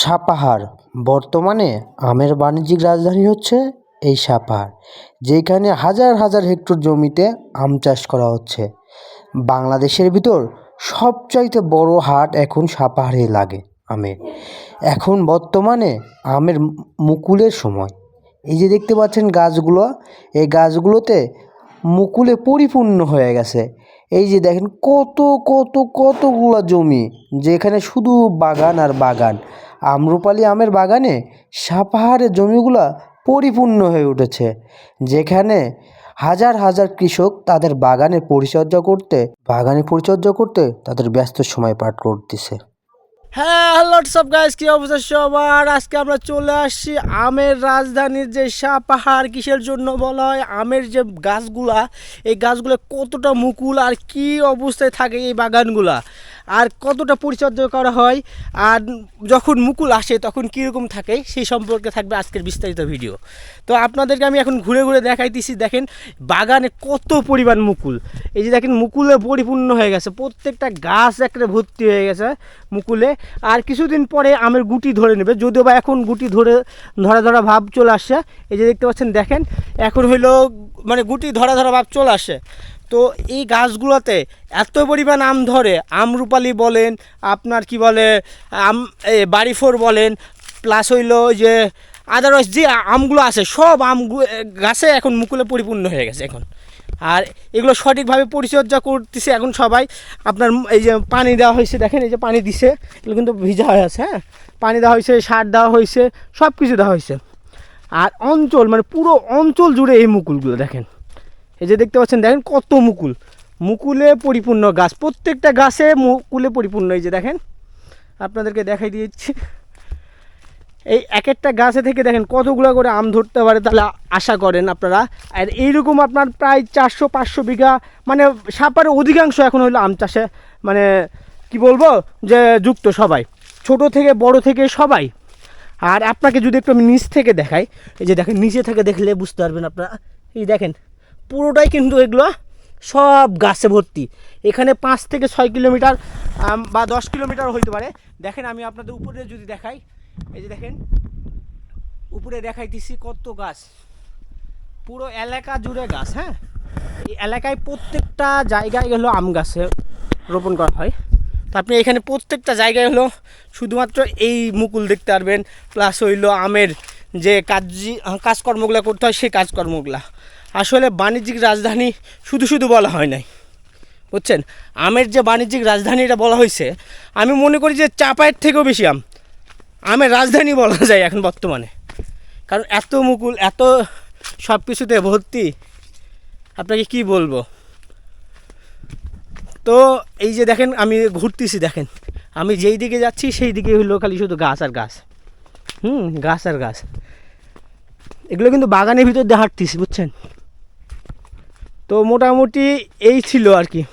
সাপাহার। বর্তমানে আমের বাণিজ্যিক রাজধানী হচ্ছে এই সাপাহার, যেখানে হাজার হাজার হেক্টর জমিতে আম চাষ করা হচ্ছে। বাংলাদেশের ভিতর সবচাইতে বড় হাট এখন সাপাহারে লাগে আমের। এখন বর্তমানে আমের মুকুলের সময়। এই যে দেখতে পাচ্ছেন গাছগুলো, এই গাছগুলোতে মুকুলে পরিপূর্ণ হয়ে গেছে। এই যে দেখেন কত কত, কতগুলো জমি, যেখানে শুধু বাগান আর বাগান। আম্রপালি আমের বাগানে সাপাহারের জমিগুলো পরিপূর্ণ হয়ে উঠেছে, যেখানে হাজার হাজার কৃষক তাদের বাগানে পরিচর্যা করতে, বাগানে পরিচর্যা করতে তাদের ব্যস্ত সময় পার করতেছে। হ্যাঁ হ্যালো সব গাইস কি অবস্থা সবার? আজকে আমরা চলে আসছি আমের রাজধানীর যে সা পাহাড়, কিসের জন্য বলা হয়? আমের যে গাছগুলা, এই গাছগুলো কতটা মুকুল আর কি অবস্থায় থাকে এই বাগানগুলা? আর কতটা পরিচর্যা করা হয়? আর যখন মুকুল আসে, তখন কীরকম থাকে? সেই সম্পর্কে থাকবে আজকের বিস্তারিত ভিডিও। তো আপনাদেরকে আমি এখন ঘুরে ঘুরে দেখাইতেছি, দেখেন বাগানে কত পরিমাণ মুকুল। এই যে দেখেন, মুকুলে পরিপূর্ণ হয়ে গেছে। প্রত্যেকটা গাছ একটা ভর্তি হয়ে গেছে মুকুলে। আর কিছুদিন পরে আমের গুটি ধরে নেবে। যদিও বা এখন গুটি ধরে ধরা ধরা ভাব চলে আসছে। এই যে দেখতে পাচ্ছেন, দেখেন, এখন হইল মানে গুটি ধরা ধরা ভাব চলে আসে। তো এই গাছগুলোতে এত পরিমাণ আম ধরে আমরুপালি বলেন, আপনার কি বলে, আম বাড়িফোর বলেন প্লাস হইল যে আদারওয়াইজ যে আমগুলো আছে, সব আম গাছে এখন মুকুলে পরিপূর্ণ হয়ে গেছে এখন। আর এগুলো সঠিকভাবে পরিচর্যা করতেছে এখন সবাই। আপনার এই যে পানি দেওয়া হয়েছে, দেখেন এই যে পানি দিছে, এগুলো কিন্তু ভিজা হয়ে আছে হ্যাঁ? পানি দেওয়া হয়েছে, সার দেওয়া হয়েছে সব কিছু দেওয়া হয়েছে। আর অঞ্চল মানে পুরো অঞ্চল জুড়ে এই মুকুলগুলো দেখেন। এই যে দেখতে পাচ্ছেন, দেখেন কত মুকুল। মুকুলে পরিপূর্ণ গাছ, প্রত্যেকটা গাছে মুকুলে পরিপূর্ণ, এই যে দেখেন। আপনাদেরকে দেখাই দিয়েছি। এই এক একটা গাছে থেকে দেখেন কতগুলো করে আম ধরতে পারে তাহলে আশা করেন আপনারা। আর এইরকম আপনার প্রায় চারশো, পাঁচশো বিঘা মানে সাপারের অধিকাংশ এখন হলো আম চাষে মানে কি বলব, যে যুক্ত সবাই, ছোট থেকে বড় থেকে সবাই। আর আপনাকে যদি একটু আমি নিচ থেকে দেখাই, এই যে দেখেন নিচে থেকে দেখলে বুঝতে পারবেন আপনারা। এই দেখেন, পুরোটাই কিন্তু এগুলো সব গাছে ভর্তি। এখানে পাঁচ থেকে ছয় কিলোমিটার বা দশ কিলোমিটার হইতে পারে। দেখেন আমি আপনাদের উপরে যদি দেখাই এই যে দেখেন, উপরে দেখাইতেছি কত গাছ। পুরো এলাকা জুড়ে গাছ হ্যাঁ? এই এলাকায় প্রত্যেকটা জায়গায় হলো আম গাছে রোপণ করা হয়। তো আপনি এখানে প্রত্যেকটা জায়গায় হলো শুধুমাত্র এই মুকুল দেখতে পারবেন প্লাস হইল আমের যে কাজ কাজকর্মগুলো করতে হয় সেই কাজকর্মগুলা। আসলে বাণিজ্যিক রাজধানী শুধু শুধু বলা হয় নাই, বুঝছেন? আমের যে বাণিজ্যিক রাজধানী এটা বলা হয়েছে, আমি মনে করি যে চাপায়ের থেকেও বেশি আম। আমের রাজধানী বলা যায় এখন বর্তমানে। কারণ এত মুকুল, এত সব কিছুতে ভর্তি, আপনাকে কি বলব? তো এই যে দেখেন, আমি ঘুরতেছি, দেখেন। আমি যেই দিকে যাচ্ছি, সেই দিকে হলো খালি শুধু গাছ আর গাছ। হুম, গাছ আর গাছ। এগুলো কিন্তু বাগানের ভিতর দিয়ে হাঁটতেছি, বুঝছেন? তো মোটামুটি এই ছিল আর কি।